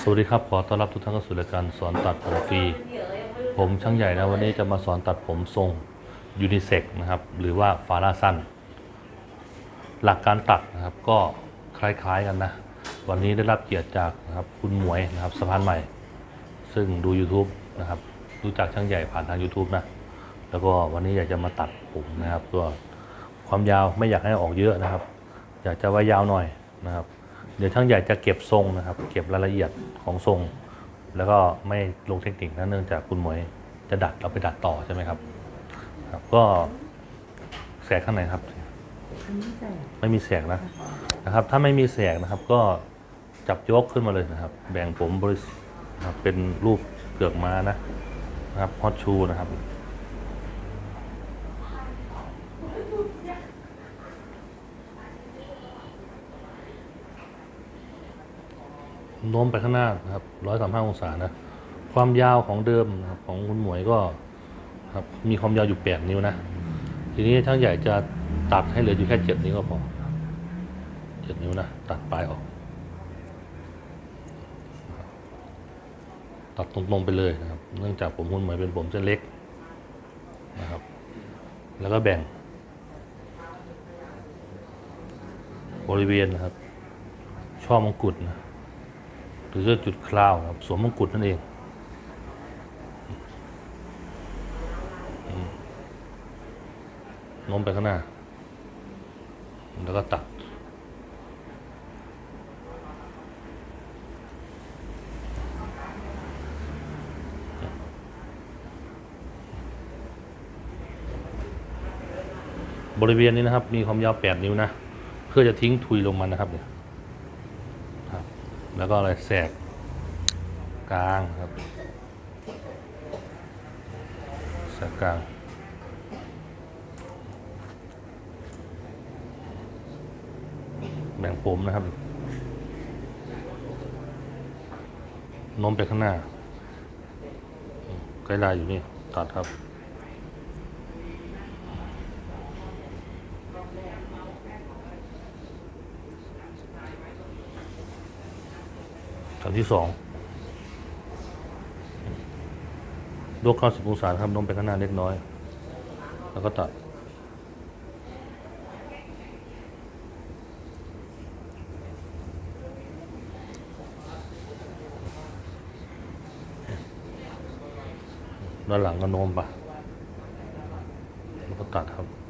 สวัสดีครับ ขอต้อนรับทุกท่านเข้าสู่รายการสอนตัดผมฟรี ผมช่างใหญ่นะ วันนี้จะมาสอนตัดผมทรงยูนิเซ็กนะครับ หรือว่าฟาราสั้น หลักการตัดนะครับก็คล้ายๆกันนะ วันนี้ได้รับเกียรติจากนะครับคุณหมวยนะครับสะพานใหม่ ซึ่งดู YouTube นะครับ รู้จักช่างใหญ่ผ่านทาง YouTube นะ แล้วก็วันนี้อยากจะมาตัดผมนะครับตัวความยาวไม่อยากให้ออกเยอะนะครับ อยากจะไว้ยาวหน่อยนะครับ เดี๋ยวช่างใหญ่จะเก็บทรงนะครับ เก็บรายละเอียดของทรง แล้วก็ไม่ลงเทคนิคนะเนื่องจากคุณหมวยจะดัดเราไปดัดต่อใช่ไหมครับ ครับ ก็แสกข้างไหนครับอันนี้ใส่ไม่มีแสกนะนะครับ ถ้าไม่มีแสกนะครับ ก็จับยกขึ้นมาเลยนะครับ แบ่งผมบริสเป็นรูปเปลือกม้านะนะครับฮอตชูนะครับ โน้มไปข้างหน้านะครับร้อยสามห้าองศานะ ความยาวของเดิมของคุณหมวยก็ครับมีความยาวอยู่แปดนิ้วนะ ทีนี้ช่างใหญ่จะตัดให้เหลืออยู่แค่เจ็ดนิ้วก็พอเจ็ดนิ้วนะ ตัดปลายออก ตัดตรงๆไปเลยนะครับ เนื่องจากผมคุณหมวยเป็นผมเส้นเล็กนะครับ แล้วก็แบ่ง บริเวณนะครับ ช่อมงกุฎนะ หรือจุดคราวครับสวมมงกุฎนั่นเองน้มไปข้างหน้า แล้วก็ตัด บริเวณนี้นะครับ มีความยาว 8 นิ้วนะ เพื่อจะทิ้งทุยลงมานะครับเนี่ย แล้วก็อะไรแสกกลางครับแสกกลางแบ่งผมนะครับโน้มไปข้างหน้าไกด์ไลน์อยู่นี่ ตัดครับ ขั้นที่สองยกเข้าสิบองศาครับน้มไปข้างหน้าเล็กน้อย แล้วก็ตัด ด้านหลังก็โน้มไปแล้วก็ตัดครับ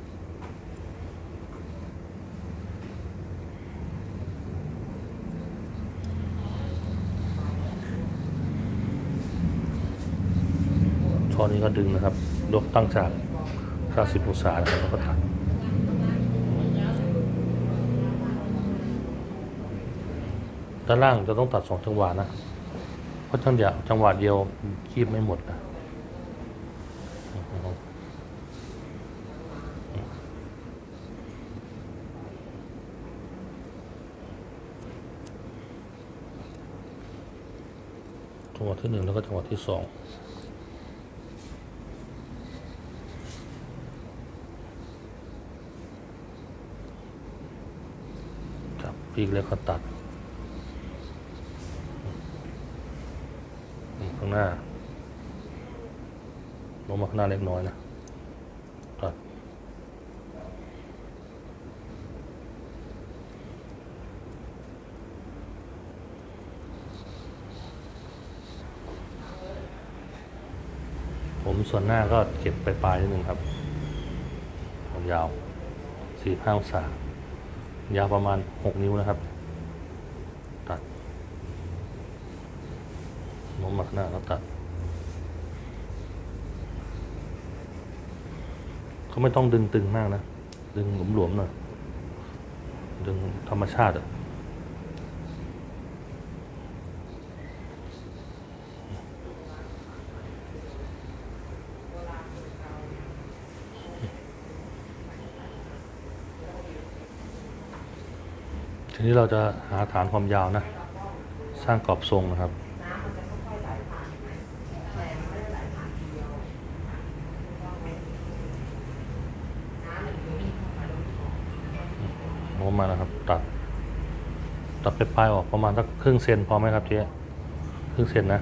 ช่อนี้ก็ดึงนะครับยกตั้งฉาก90องศานะครับแล้วก็ตัดด้านล่างจะต้องตัดสองจังหวะนะ เพราะจังหวะจังหวะเดียวคีบไม่หมดนะจังหวะที่หนึ่งแล้วก็จังหวะที่สอง จับปีกแล้วก็ตัดข้างหน้าลงมาข้างหน้าเล็กน้อยนะตัดผมส่วนหน้าก็เก็บไปปลายนิดนึงครับ ผมยาวสี่ห้าองศา ยาวประมาณ 6 นิ้วนะครับ ตัดน้มมาข้างหน้าแล้วตัดเขาไม่ต้องดึงตึงมากนะ ดึงหลวมๆหน่อยดึงธรรมชาติอะ ทีนี้เราจะหาฐานความยาวนะ สร้างกรอบทรงนะครับ โน้มมานะครับ ตัด ตัดไปปลายออกประมาณสักครึ่งเซนพอไหมครับเจ๊ครึ่งเซนนะ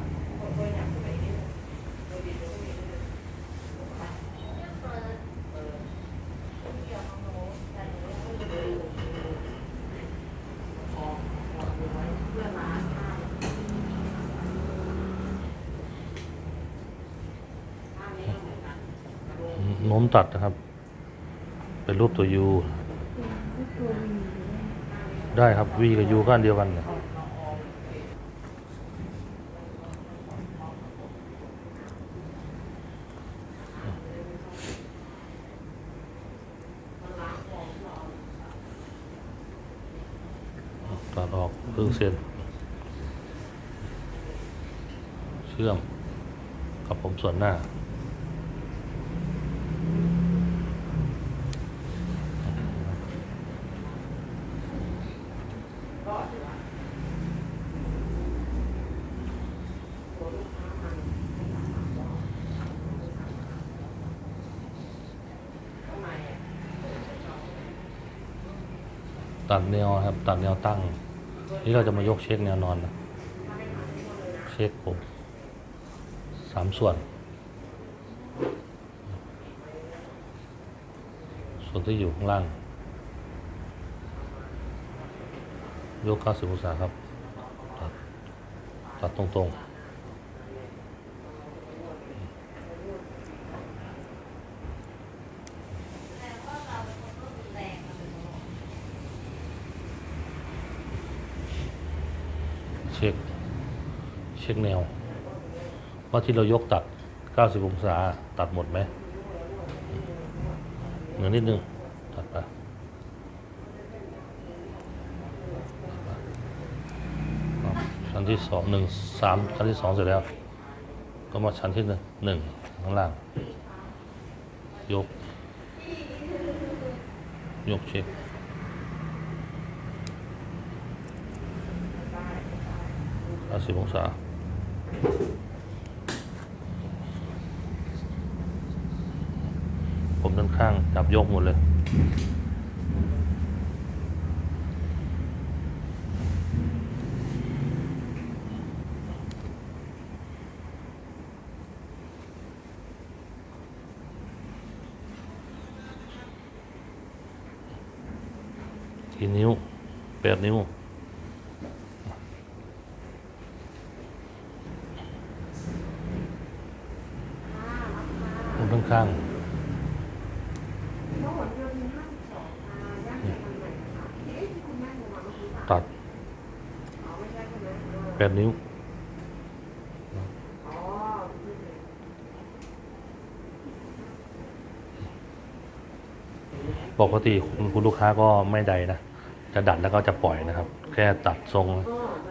โน้มตัดนะครับ เป็นรูปตัวยูได้ครับวีกับยูก็อันเดียวกันเนี่ยตัดออกครึ่งเซนเชื่อมกับผมส่วนหน้า ตัดแนวครับ ตัดแนวตั้ง นี่เราจะมายกเช็คแนวนอนนะเช็คผมสามส่วน ส่วนที่อยู่ข้างล่าง ยก 90 องศาครับ ตัดตัดตรงๆ เช็ค เช็คแนว ว่า ที่เรายกตัด 90 องศา ตัดหมดไหมเหนือนิดนึง ตัดไปชั้นที่สองหนึ่งสามชั้นที่สองเสร็จแล้ว ก็มาชั้นที่หนึ่งหนึ่งข้างล่าง ยก ยกเช็ค90องศา ผมด้าน ข้างจับยกหมดเลย กี่นิ้วแปดนิ้วข้างๆ ตัดแปดนิ้วปกติคุณคุณลูกค้าก็ไม่ใดนะ จะดัดแล้วก็จะปล่อยนะครับ แค่ตัดทรง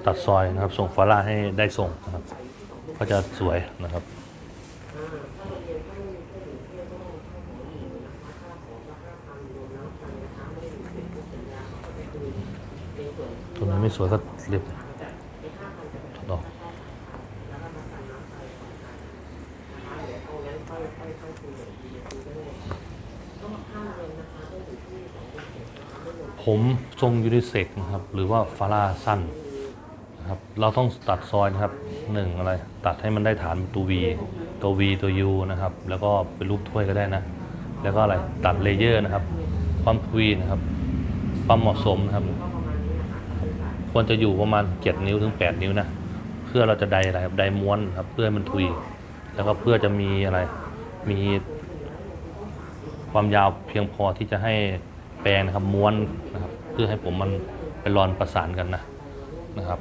ตัดซอยนะครับส่งฟาร่าให้ได้ทรงนะครับ ก็จะสวยนะครับ ตัวนี้ ไม่สวยก็เรียบถอดออกผมทรงยูนิเซ็กนะครับ หรือว่าฟาร่าสั้นนะครับ เราต้องตัดซอยนะครับหนึ่งอะไร ตัดให้มันได้ฐานตัว V ตัว V ตัว U นะครับ แล้วก็เป็นรูปถ้วยก็ได้นะ แล้วก็อะไร ตัดเลเยอร์นะครับ ความทวีนะครับ ความเหมาะสมนะครับ ควรจะอยู่ประมาณ 7 นิ้วถึง 8 นิ้วนะ เพื่อเราจะไดอะไรครับไดม้วนครับเพื่อให้มันทุย แล้วก็เพื่อจะมีอะไรมีความยาวเพียงพอที่จะให้แปลงนะครับม้วนนะครับเพื่อให้ผมมันไปรอนประสานกันนะนะครับ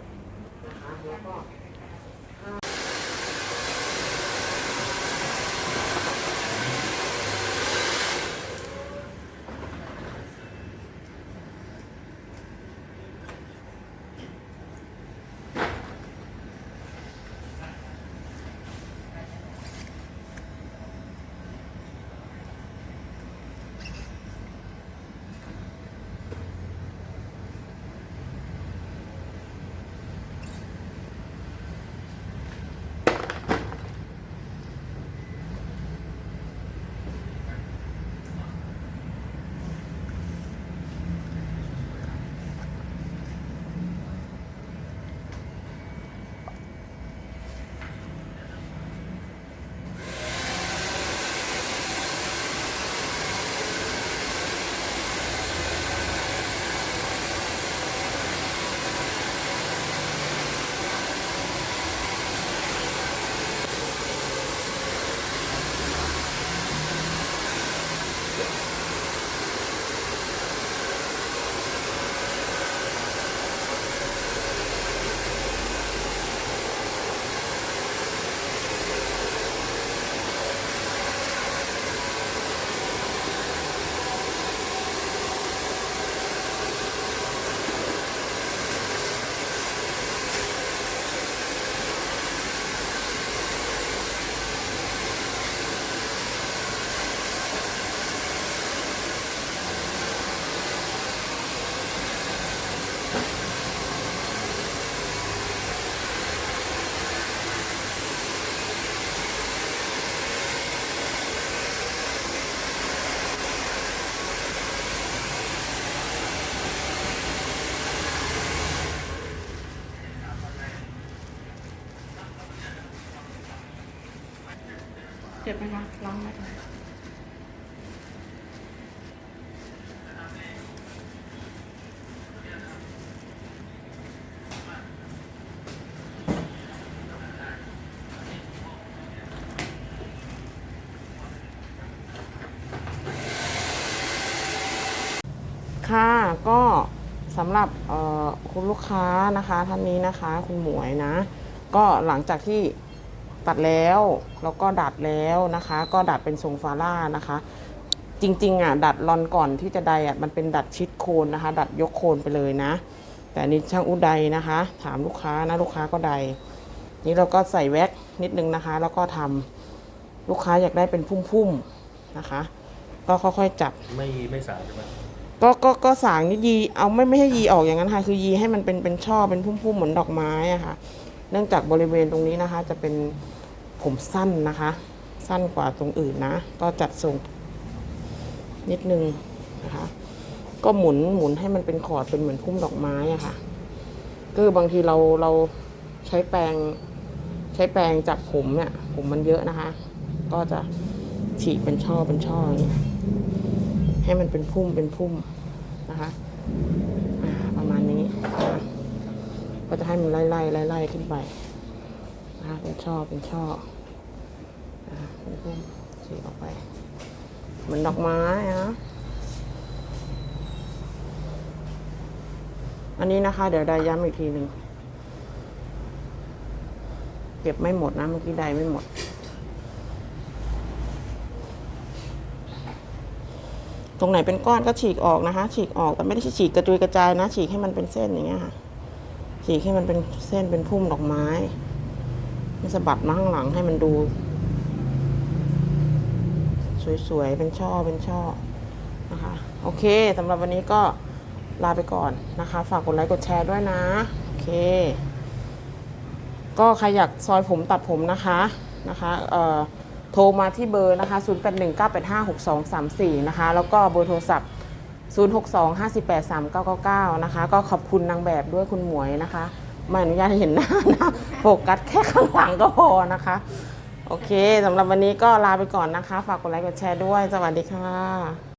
เจ็บไหมคะร้องไหมคะค่ะก็สำหรับคุณลูกค้านะคะท่านนี้นะคะ คุณหมวยนะ ก็หลังจากที่ ตัดแล้วแล้วก็ดัดแล้วนะคะ ก็ดัดเป็นทรงฟาร่านะคะ จริงๆอะดัดรอนก่อนที่จะไดอะมันเป็นดัดชิดโคนนะคะ ดัดยกโคนไปเลยนะ แต่อันนี้ช่างอุไดนะคะ ถามลูกค้านะลูกค้าก็ไดนี่เราก็ใส่แว็กนิดนึงนะคะ แล้วก็ทำลูกค้าอยากได้เป็นพุ่มๆนะคะ ก็ค่อยๆจับไม่ไม่สาวใช่ไหมก็ก็ก็สางนี่ยีเอาไม่ไม่ให้ยีออกอย่างนั้นค่ะ คือยีให้มันเป็นเป็นช่อเป็นพุ่มๆเหมือนดอกไม้อะค่ะ เนื่องจากบริเวณตรงนี้นะคะ จะเป็นผมสั้นนะคะ สั้นกว่าตรงอื่นนะ ก็จัดทรงนิดนึงนะคะ ก็หมุนหมุนให้มันเป็นขอดเป็นเหมือนพุ่มดอกไม้อะค่ะคือบางทีเราเราใช้แปรงใช้แปรงจับผมเนี่ย ผมมันเยอะนะคะ ก็จะฉีกเป็นช่อเป็นช่ออย่างนี้ให้มันเป็นพุ่มเป็นพุ่มนะคะ ก็จะให้มันไล่ไล่ไล่ไล่ขึ้นไปนะคะเป็นช่อเป็นช่ออ่าเป็นพุ่มสีออกไป เหมือนดอกไม้นะอันนี้นะคะ เดี๋ยวได้ย้ำอีกทีหนึ่งเก็บไม่หมดนะเมื่อกี้ได้ไม่หมด ตรงไหนเป็นก้อนก็ฉีกออกนะคะ ฉีกออกแต่ไม่ได้ฉีกกระจุยกระจายนะ ฉีกให้มันเป็นเส้นอย่างเงี้ยค่ะ ฉีกให้มันเป็นเส้นเป็นพุ่มดอกไม้ไม่สะบัดมาข้างหลังให้มันดู สวยๆ เป็นช่อเป็นช่อนะคะ โอเคสำหรับวันนี้ก็ลาไปก่อนนะคะ ฝากกดไลค์กดแชร์ด้วยนะ โอเค ก็ใครอยากซอยผมตัดผมนะคะนะคะเอ่อโทรมาที่เบอร์นะคะ 0819856234 นะคะ แล้วก็เบอร์โทรศัพท์ 062583999 นะคะ ก็ขอบคุณนางแบบด้วยคุณหมวยนะคะไม่อนุญาตให้เห็นหน้านะโฟกัสแค่ข้างหลังก็พอนะคะ โอเคสำหรับวันนี้ก็ลาไปก่อนนะคะ ฝากกดไลค์กดแชร์ด้วย สวัสดีค่ะ